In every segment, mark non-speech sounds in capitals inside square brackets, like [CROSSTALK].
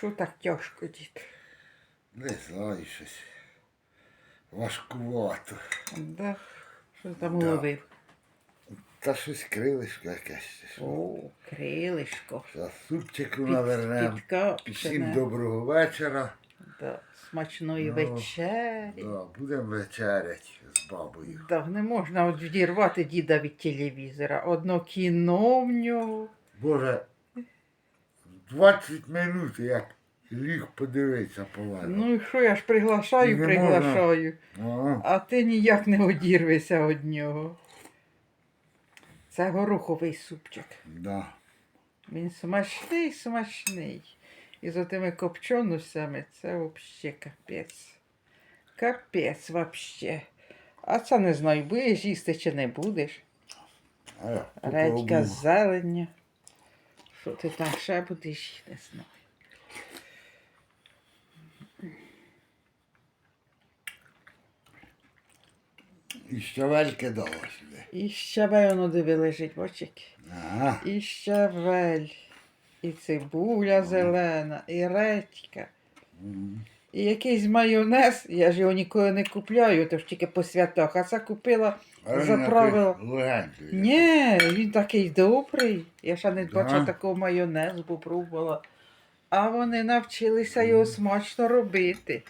Що так тяжко, дід? Не знаю щось. Важкувато. Да? Що там Да. уловив? Та щось крилишко якесь. що. О, крилишко. За супчику навернемо. Всім доброго вечора. Да. Смачної Ну, вечері. Да, будемо вечерять з бабою. Да, не можна відірвати діда від телевізора. Одно кіно в нього. Боже, 20 минут як ліг подивитися повально. Ну і що я ж приглашаю, Не приглашаю. Ага. А ти ніяк не одірвешся від нього. Це гороховий супчик. Да. Він смачний, смачний. І з отими копчонусями це взагалі капець. Капець взагалі. А це не знаю, будеш їсти чи не будеш. А я Редька, зелення. Що ти там ще будеш, їсти, не знаю. І щавельки дала сюди. І щавель воно диви лежить, бачик. Ага. І щавель, і цибуля зелена, і редька. М. І якийсь майонез, я ж його ніколи не купляю, то ж тільки по святах, а це купила. Заправила. легенький. Ні, він такий добрий. Я ще не Да? бачила такого майонезу, попробувала. А вони навчилися його смачно робити.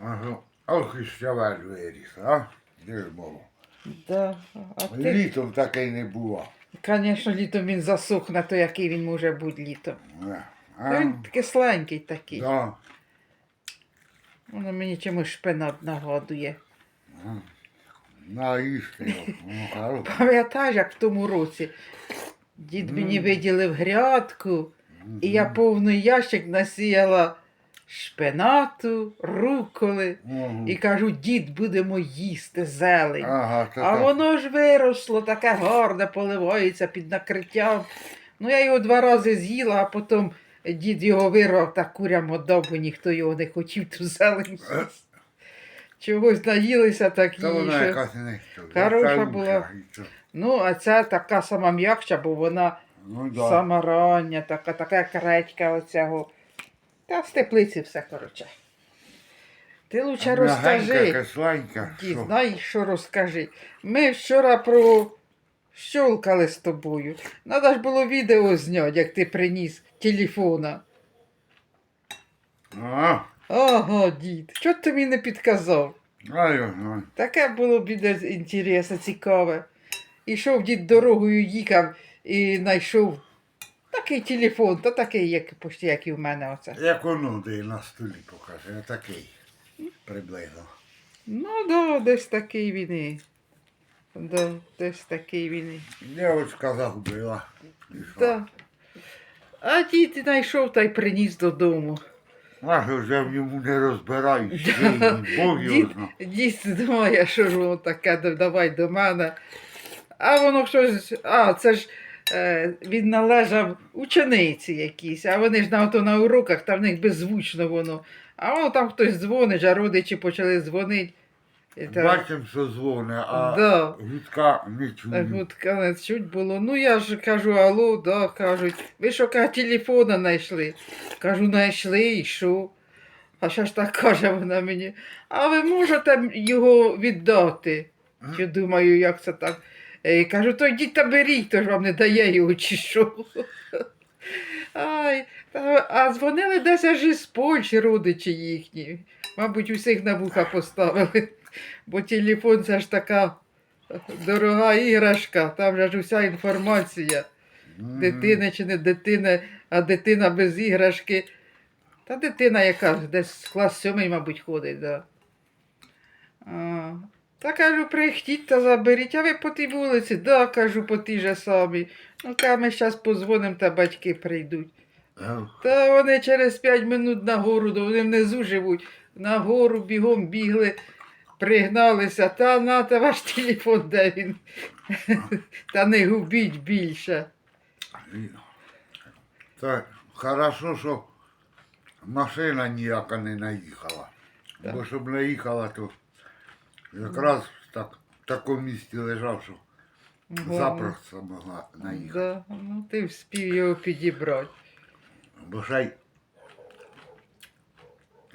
Ага. Ох, і щавель виріс, а? Дерьмо. Да. А ти, Літом такий не бував. звісно, літом він засохне, то який він може бути літом. А? Він кисленький такий. Да. Воно мені чимось шпинат нагадує. На його. Ну. Пам'ятаєш, як в тому році дід мені виділив грядку, і я повний ящик насіяла шпинату, руколи. І кажу, дід, будемо їсти зелень. Ага, то А так. воно ж виросло, таке гарне, поливається під накриттям. Ну, я його два рази з'їла, а потім дід його вирвав та курям отдав, бо ніхто його не хотів ту зелень. Чогось наїлися так Та вона їжа. якась не Хороша була. Ну, а ця така сама м'якша, бо вона Ну, да. сама рання, така, така як оцього. Та з теплиці все, коротше. Ти лучше розкажи. кисленька. Що? знаєш, що розкажи. Ми вчора про щолкали з тобою. Надо ж було відео зняти, як ти приніс телефона. А, Ага, дід, що ти мені не підказав? а його знаю. Таке було б відео інтересне, цікаве. Ішов дід дорогою, їхав і знайшов такий телефон, та такий, як, почти, як і в мене оце. Як воно де на столі покаже, такий приблизно. Ну, да, десь такий він і. Да, десь такий він. Дівчинка загубила. Да. А дід знайшов та й приніс додому. А що ж в ньому не розбираюсь, ще й Бог його Дід, зна. дід думає, що ж воно таке, да- давай до мене. А воно щось, а це ж е, він належав учениці якійсь, а вони ж на, ото на уроках, там в них беззвучно воно. А воно там хтось дзвонить, а родичі почали дзвонити. І Бачимо, що дзвоне, а Да. гудка не чую. от конець чуть було. Ну я ж кажу, алло, да, кажуть, ви що каже, телефона знайшли? Кажу, знайшли і що? А що ж так каже вона мені? А ви можете його віддати? Я думаю, як це так? Е, кажу, то йдіть та беріть, то ж вам не дає його чи що. Ай, та, а дзвонили десь аж із Польщі родичі їхні. Мабуть, усіх на вуха поставили. Бо телефон це ж така дорога іграшка, там же ж уся інформація. Дитина чи не дитина, а дитина без іграшки. Та дитина, яка десь клас сьомий, мабуть, ходить, да. А, та кажу, прихтіть та заберіть, а ви по тій вулиці, да, кажу, по тій же самій. Ну, ка ми зараз позвонимо, та батьки прийдуть. Та вони через 5 минут на гору, вони внизу живуть. На гору бігом бігли, пригналися, та нате ваш телефон, де він. [LAUGHS] Та не губіть більше. Так, хорошо, що машина ніяка не наїхала. Так. Бо щоб наїхала, то якраз так, в такому місці лежав, що Головне. запросто могла наїхати. Да, ну ти вспів його підібрати. Бо ще й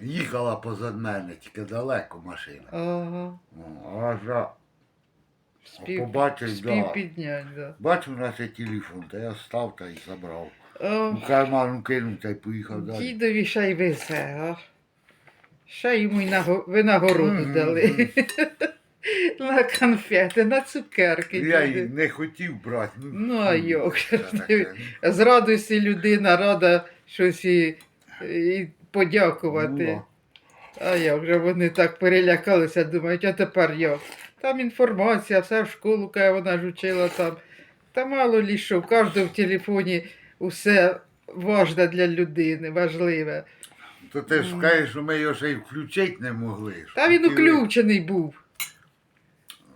їхала позад мене, тільки далеко машина. Ага. Ну, аж я Вспів, побачив, да. підняти, да. Бачу на цей телефон, та я став та й забрав. О, У карману кинув та й поїхав далі. дідові ще й везе, а? Ще йому й наго... винагороду Мгм, дали. [LAUGHS] на конфети, на цукерки. Я й не хотів брати. Ну, Ну, а як же таке. З радості людина рада щось і, і подякувати. Ну, А як вже вони так перелякалися, думають, а тепер я. Там інформація, все в школу, каже, вона ж учила там. Та мало лі що, в кожному в телефоні усе важне для людини, важливе. То ти ж скажеш, що ми його ще й включити не могли. Та він включений був.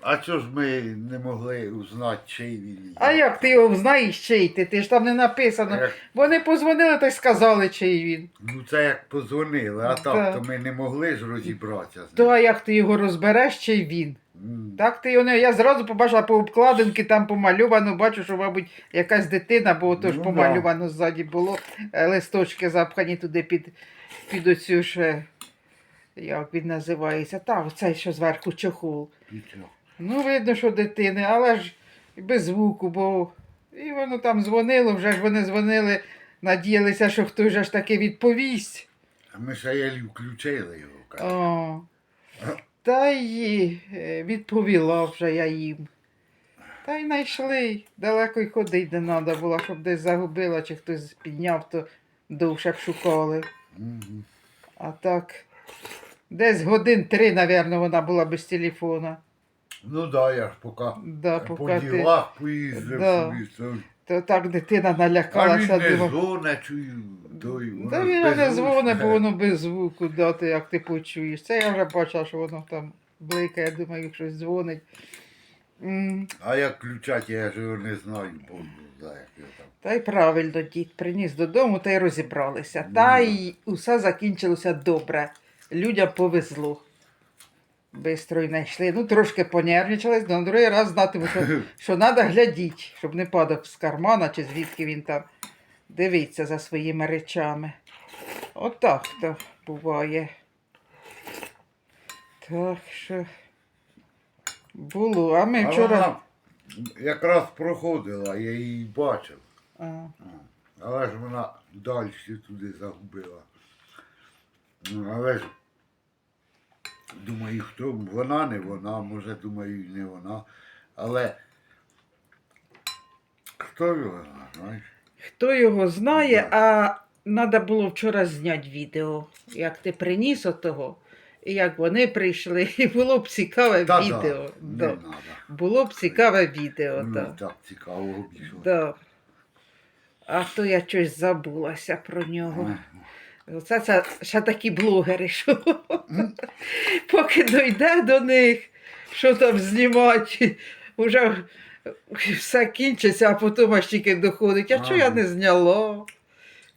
А чого ж ми не могли узнати, чий він? А як ти його знаєш, чий ти? Ти ж там не написано. Як- Вони позвонили та й сказали, чий він. Ну це як позвонили, а Да. так то ми не могли ж розібратися з То ним. а як ти його розбереш, чий він? М. Так ти його не. Я зразу побачила по обкладинки, там помальовано, бачу, що, мабуть, якась дитина, бо то ж Ну, помальовано ззаді було. е, Листочки запхані туди під, під оцю ж, е, як він називається, та оцей, що зверху чохол. Чого? Ну, видно, що дитини, але ж без звуку, бо і воно там дзвонило, вже ж вони дзвонили, надіялися, що хтось же ж таки відповість. А ми ще включили його. О, та й е, відповіла вже я їм. Та й знайшли. Далеко й ходити не треба було, щоб десь загубила, чи хтось підняв, то довше б шукали. А так, десь годин три, напевно, вона була без телефона. Ну да, я ж поки Да, по поки ти. ділах поїздив Да. собі. то- То так дитина А він налякалася. не думала, дзвоне, чую. Той, воно Та ж він не дзвонить, бо воно без звуку, да, ти, як ти почуєш. Це я вже бачила, що воно там бликає, думаю, щось дзвонить. М, А як включати, я ж його не знаю, бо не знаю, як його там. Та й правильно дід приніс додому та й розібралися. Та й усе закінчилося добре. Людям повезло. Бистро й знайшли. Ну, трошки понервничались, але на другий раз знатиму, що, [LAUGHS] що треба глядіти, щоб не падав з кармана чи звідки він там дивиться за своїми речами. Отак то буває. Так що було. А ми А вчора. вона якраз проходила, я її бачив. А. Але ж вона далі туди загубила. Ну, але ж думаю, хто вона, не вона, може, думаю, не вона. Але хто його знає. Хто його знає, а треба було вчора зняти відео, як ти приніс отого, і як вони прийшли, [LAUGHS] і було б цікаве Та відео. да, Да. не треба. Було б цікаве відео, Ну, так. так цікаво обійшло. Да. А то я щось забулася про нього. Ага. Оце це ще такі блогери, що поки дойде до них, що там знімати, вже все кінчиться, а потім аж тільки доходить. А чого я Ага. не зняла?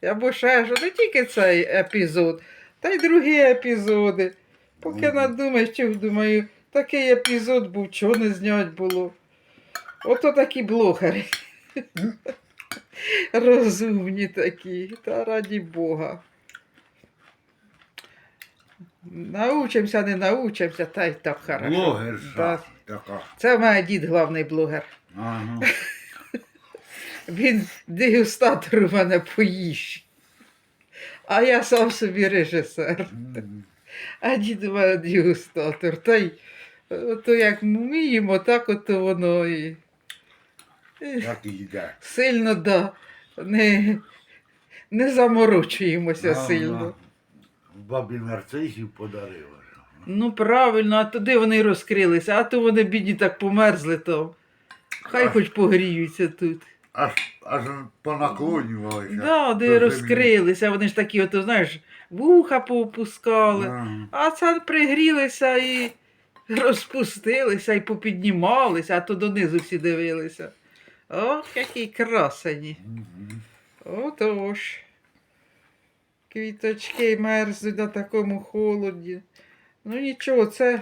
Або ще що, не тільки цей епізод, та й другі епізоди. Поки Ага. надумаєш, що думаю, такий епізод був, чого не знять було. Ото такі блогери. Розумні такі, та раді Бога. Научимося, не научимося, та й так хорошо. Блогерша Да. така. Це в мене дід главний блогер. Ага. [LAUGHS] Він дегустатор у мене по. А я сам собі режисер. А дід у мене дегустатор. Та й ото як вміємо, так ото воно і Так і йде. Сильно, да. Не, не заморочуємося Ага. сильно. Бабі нарцисів подарила. Ну правильно, а туди вони розкрилися, а то вони бідні так померзли там. Хай Аж- хоч погріються тут. Аж, аж понаклонювалися. Да, де розкрилися, вони ж такі, ото, знаєш, вуха поопускали. Ага. А це пригрілися і розпустилися, і попіднімалися, а то донизу всі дивилися. Ох, які красені. Мгм. Отож. Квіточки мерзнуть на такому холоді. Ну нічого, це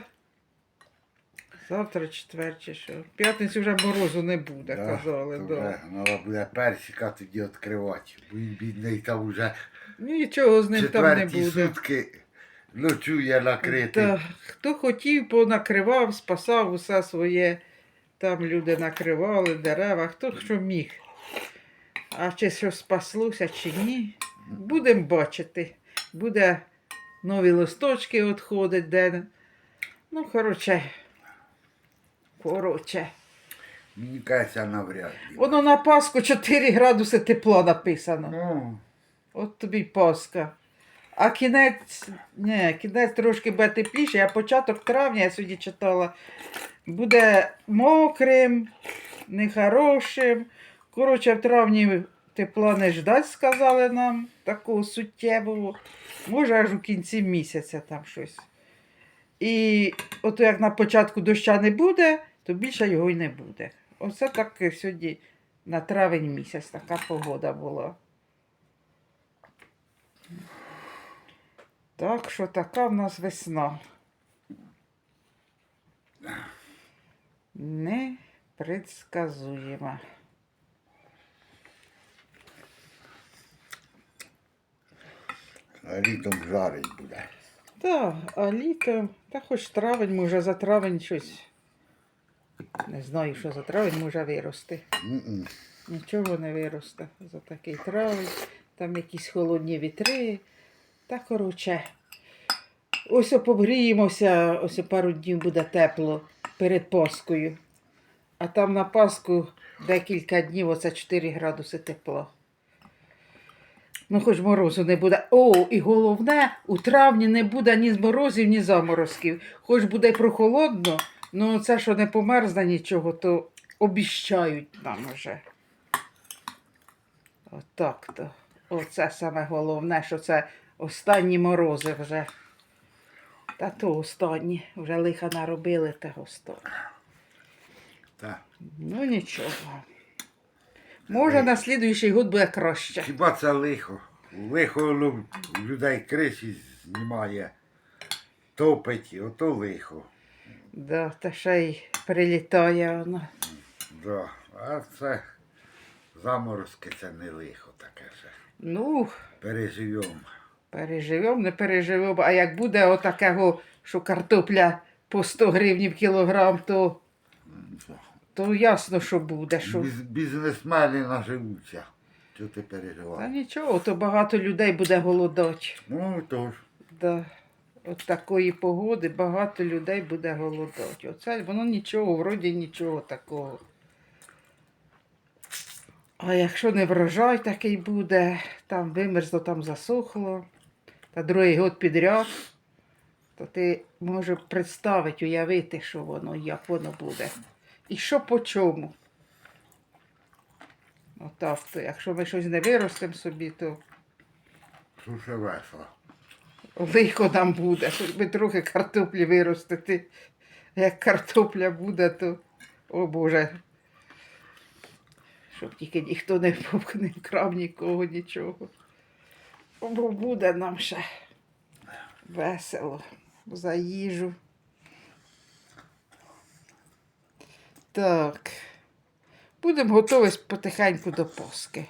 Завтра четвер чи що. В п'ятницю вже морозу не буде, Да, казали. то Да. Треба буде персика тоді відкривати. Бо він бідний там вже Нічого з ним там не буде. сутки ночує накритий. Та, хто хотів, понакривав, спасав усе своє. Там люди накривали дерева, хто що міг. А чи що спаслося, чи ні, будемо бачити. Буде нові листочки відходить, де. Ну, коротше. Коротше. Мені кажеться, навряд ли. Воно на Пасху 4 градуси тепла написано. Ну, От тобі й Пасха. А кінець, ні, кінець трошки буде тепліше, а початок травня, я сьогодні читала, буде мокрим, нехорошим. Коротше, в травні тепла не ждать, сказали нам, такого суттєвого. Може, аж у кінці місяця там щось. І от як на початку доща не буде, то більше його й не буде. Оце так сьогодні на травень місяць така погода була. Так що така в нас весна. Непредсказуєма. А літом жарить буде. Так, а літом, та хоч травень, може за травень щось. Не знаю, що за травень може вирости. М-м. Нічого не виросте за такий травень. Там якісь холодні вітри. Та коротше. Ось побгріємося, ось пару днів буде тепло перед Паскою. А там на Пасху декілька днів, оце 4 градуси тепла. Ну, хоч морозу не буде. О, і головне, у травні не буде ні морозів, ні заморозків. Хоч буде прохолодно, ну це що не померзне нічого, то обіщають нам уже. Отак то. Оце саме головне, що це останні морози вже. Та то останні. Вже лиха наробили та останні. Та. Ну нічого. Може, на слідуючий год буде краще. Хіба це лихо? Лихо ну, людей криші знімає, топить, ото лихо. Да, та ще й прилітає воно. Да. А це заморозки це не лихо таке ще. Ну, Переживемо. переживемо, не переживемо. А як буде отакого, що картопля по 100 гривнів кілограм, то, то ясно, що буде. Що... Біз, бізнесмени наживуться. Що ти Та переживаєш? нічого, то багато людей буде голодати. Ну тож. Да. От такої погоди багато людей буде голодати. Оце воно нічого, вроді нічого такого. А якщо не врожай такий буде, там вимерзло, там засохло, та другий год підряд, то ти можеш представити, уявити, що воно, як воно буде. І що по чому. Отак то, якщо ми щось не виростемо собі, то Що весело. Лихо нам буде, хоч би трохи картоплі виростити. Як картопля буде, то о Боже. Щоб тільки ніхто не не вкрав нікого нічого. Бо буде нам ще весело за їжу. Так. Будемо готові потихеньку до Пасхи.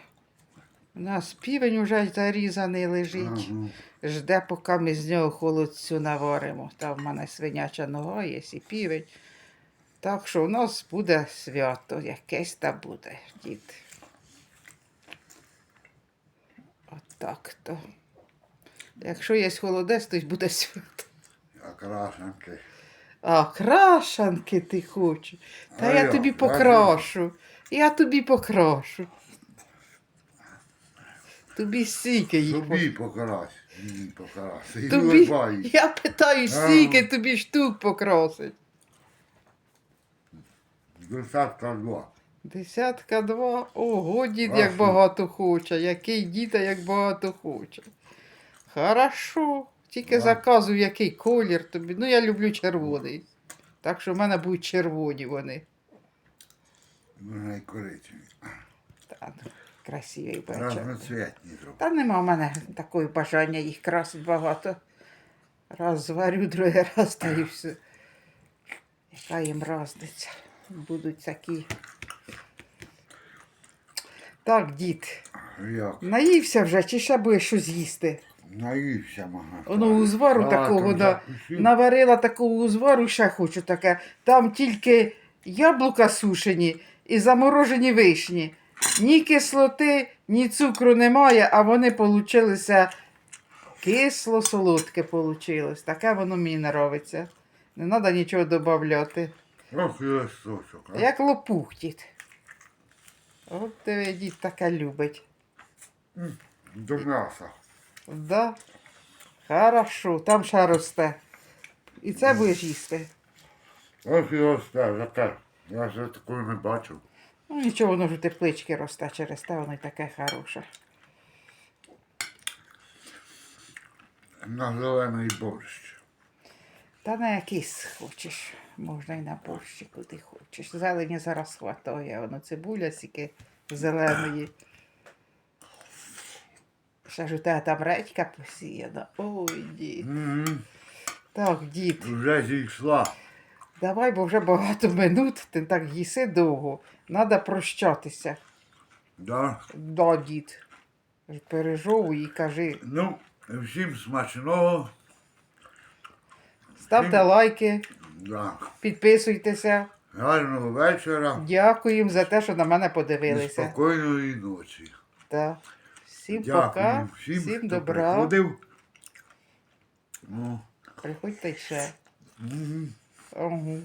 У нас півень уже зарізаний лежить. Ага. Жде, поки ми з нього холодцю наваримо. Там в мене свиняча нога є і півень. Так що у нас буде свято, якесь та буде, дід. Отак то. Якщо є холодець, то й буде свято. Крашенки. А крашанки ти хочеш. Та я тобі покрашу. Я тобі покрашу. Тобі стільки їх. Тобі покрась. Мені покрась. Тобі, я питаю, скільки тобі штук покрасить? Десятка два. Десятка два. Ого, дід як багато хоче. Який дід, а як багато хоче. Хорошо. Тільки Да. заказуй, який колір тобі. Ну, я люблю червоний. Так що в мене будуть червоні вони. Можна і коричневі. Та, ну, красиві. Разноцвітні зроблю. Та нема в мене такої бажання їх красить багато. Раз зварю, другий раз та і все. Яка їм разниця? Будуть такі. Так, дід, Як? наївся вже, чи ще будеш щось їсти? Наївся, мага. Воно узвару А, такого, там да, закусив. наварила такого узвару, ще хочу таке. Там тільки яблука сушені і заморожені вишні. Ні кислоти, ні цукру немає, а вони получилися кисло-солодке получилось. Таке воно мені нравиться. Не треба нічого додати. Ох, і листочок. а. Як лопухтіт. От тебе дід таке любить. До м'яса. Да? Хорошо, там ще росте. І це будеш їсти. Ох, і росте, таке. Я ж такого не бачив. Ну нічого, воно ж у теплички росте через те, воно й таке хороше. На зелений борщ. Та на якийсь хочеш. Можна і на борщі, куди хочеш. Зелені зараз хватає, воно цибуля сіки зеленої. Ще ж у тебе там редька посіяна. Ой, дід. М, Так, дід, Вже зійшла. давай, бо вже багато минут, ти так їси довго. Надо прощатися. Да? Да, дід. Пережовуй і кажи. Ну, всім смачного. Ставте лайки, Да. підписуйтеся. Гарного вечора. Дякуємо за те, що на мене І подивилися. спокійної ночі. Так. Всім Дякую пока, всім, всім хто добра. приходив. Ну, Приходьте ще. Угу. Угу.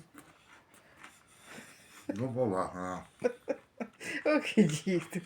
Ну, побачення. [LAUGHS] Ох, дід.